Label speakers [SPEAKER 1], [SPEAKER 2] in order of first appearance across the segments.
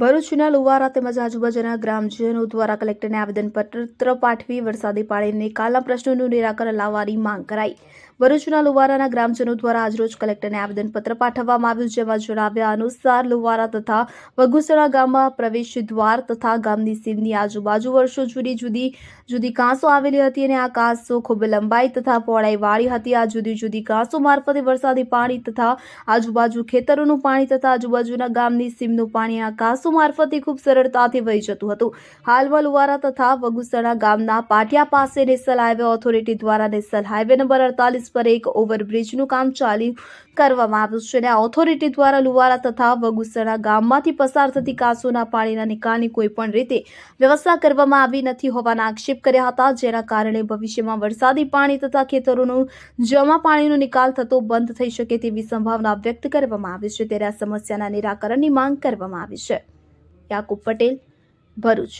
[SPEAKER 1] ભરૂચના લુવારા તેમજ આજુબાજુના ગ્રામજનો દ્વારા કલેક્ટરને આવેદનપત્ર પાઠવી વરસાદી પાણીને નિકાલના પ્રશ્નોનું નિરાકરણ લાવવાની માંગ કરાઈ. ભરૂચના લુવારાના ગ્રામજનો દ્વારા આજરોજ કલેક્ટરને આવેદનપત્ર પાઠવવામાં આવ્યું, જેમાં જણાવ્યા અનુસાર લુવારા તથા વગુસણા ગામમાં પ્રવેશ દ્વાર તથા ગામની સીમની આજુબાજુ વર્ષો જુદી જુદી જુદી કાંસો આવેલી હતી અને આ કાંસો ખૂબ લંબાઈ તથા પહોળાઈ વાળી હતી. આ જુદી જુદી કાંસો મારફતે વરસાદી પાણી તથા આજુબાજુ ખેતરોનું પાણી તથા આજુબાજુના ગામની સીમનું પાણી આ કાંસો મારફતે ખૂબ સરળતાથી વહી જતું હતું. હાલમાં લુવારા તથા વગુસણા ગામના પાટિયા પાસે નેશનલ હાઈવે ઓથોરિટી દ્વારા નેશનલ હાઈવે નંબર અડતાલીસ પર એક ઓવરબ્રિજનું કામ ચાલુ કરવામાં આવ્યું છે અને ઓથોરિટી દ્વારા લુવારા તથા વગુસણા ગામમાંથી પસાર થતી કાસોના પાણીના નિકાલની કોઈ પણ રીતે વ્યવસ્થા કરવામાં આવી નથી હોવાના આક્ષેપ કર્યા હતા. જેના કારણે ભવિષ્યમાં વરસાદી પાણી તથા ખેતરોનું જમા પાણીનો નિકાલ થતો બંધ થઈ શકે તેવી સંભાવના વ્યક્ત કરવામાં આવી છે. ત્યારે આ સમસ્યાના નિરાકરણની માંગ કરવામાં આવી છે. યાકુબ પટેલ, ભરૂચ.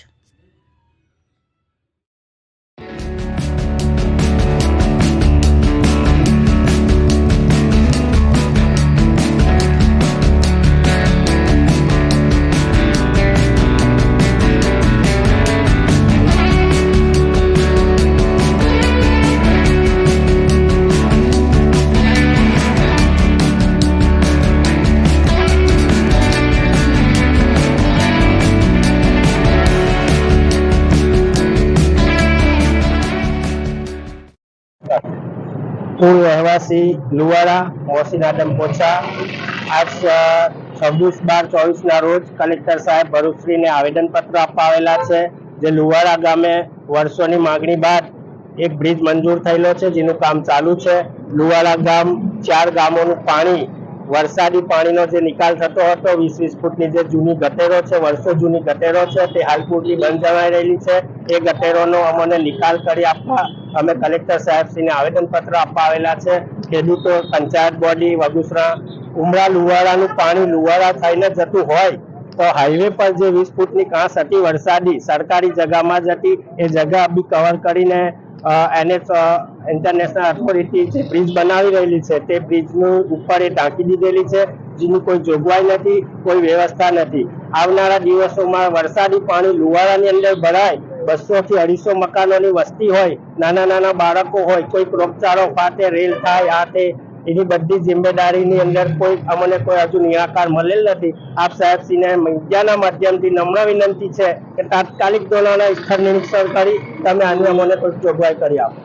[SPEAKER 2] મૂળ રહેવાસી લુવાડા, મોહસિન આદમ પોચા આજ છવ્વીસ બાર ચોવીસ ના રોજ કલેક્ટર સાહેબ ભરૂચશ્રીને આવેદનપત્ર આપવા છે જે લુવાડા ગામે વર્ષોની માંગણી બાદ એક બ્રિજ મંજૂર થયેલો છે, જેનું કામ ચાલુ છે. લુવાડા ગામ ચાર ગામોનું પાણી વરસાદી પાણીનો જે નિકાલ થતો હતો વીસ વીસ ફૂટની જે જૂની ગટેરો છે, વર્ષો જૂની ગટેરો છે, તે હાલ પૂરતી બંધ જણાઈ રહેલી છે. એ ગટેરોનો અમને નિકાલ કરી આપવા અમે કલેક્ટર સાહેબશ્રીને આવેદનપત્ર આપવા આવેલા છે. ખેડૂતો, પંચાયત બોડી, વગુસરા, ઉમરા, લુવાડાનું પાણી લુવાડા થઈને જતું હોય, તો હાઈવે પર જે વીસ ફૂટની કાંસ હતી, વરસાદી, સરકારી જગામાં જ હતી. એ જગા બી કવર કરીને એનએચ ઇન્ટરનેશનલ ઓથોરિટી જે બ્રિજ બનાવી રહેલી છે, તે બ્રિજનું ઉપર એ ટાંકી દીધેલી છે, જેની કોઈ જોગવાઈ નથી, કોઈ વ્યવસ્થા નથી. આવનારા દિવસોમાં વરસાદી પાણી લુવાડાની અંદર ભરાય, બસો થી અઢીસો મકાનોની વસ્તી હોય, નાના નાના બાળકો હોય, કોઈ રોગચાળો ફાટે, રેલ થાય, આ તે એની બધી જિમ્મેદારીની અંદર કોઈ અમને કોઈ હજુ નિરાકાર મળેલ નથી. આપ સાહેબશ્રીને મીડિયાના માધ્યમથી નમ્ર વિનંતી છે કે તાત્કાલિક ધોરણે સ્થળ નિરીક્ષણ કરી તમે આની અમને કોઈ જોગવાઈ કરી આપો.